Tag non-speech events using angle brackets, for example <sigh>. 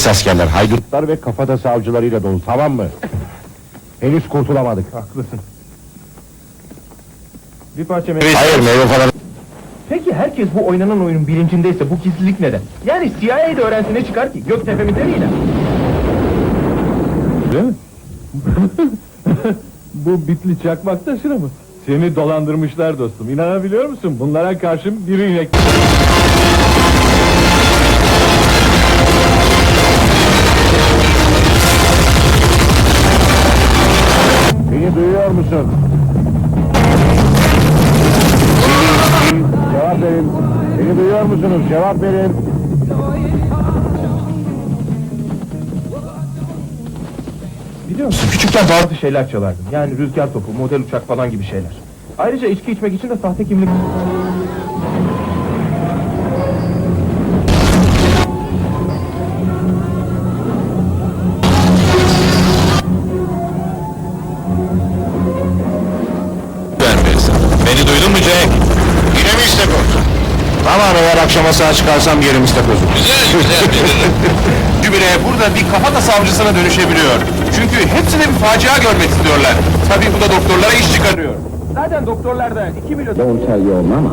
Polis askerler, haydutlar ve kafatası avcılarıyla dolu, tamam mı? Henüz kurtulamadık. Haklısın. Bir parça meyve... Hayır, meyve falan... Peki herkes bu oynanan oyunun bilincindeyse bu gizlilik neden? Yani CIA de öğrense ne çıkar ki? Göktepe mi demeyle? Değil mi? <laughs> bu bitli çakmak taşını mı? Seni dolandırmışlar dostum. İnanabiliyor musun? Bunlara karşı bir inek... Duyuyor musun? Cevap verin. Beni duyuyor musunuz? Cevap verin. Biliyor musun? Küçükken bazı şeyler çalardım. Yani rüzgar topu, model uçak falan gibi şeyler. Ayrıca içki içmek için de sahte kimlik... Beni duydun mu Jack? Yine mi istakoz? Tamam eğer akşama sağ çıkarsam yerim istakozu. Güzel güzel. <laughs> Jübile burada bir kafata savcısına dönüşebiliyor. Çünkü hepsine bir facia görmek istiyorlar. Tabii bu da doktorlara iş çıkarıyor. Zaten doktorlar da 2 milyon... Don't tell your mama.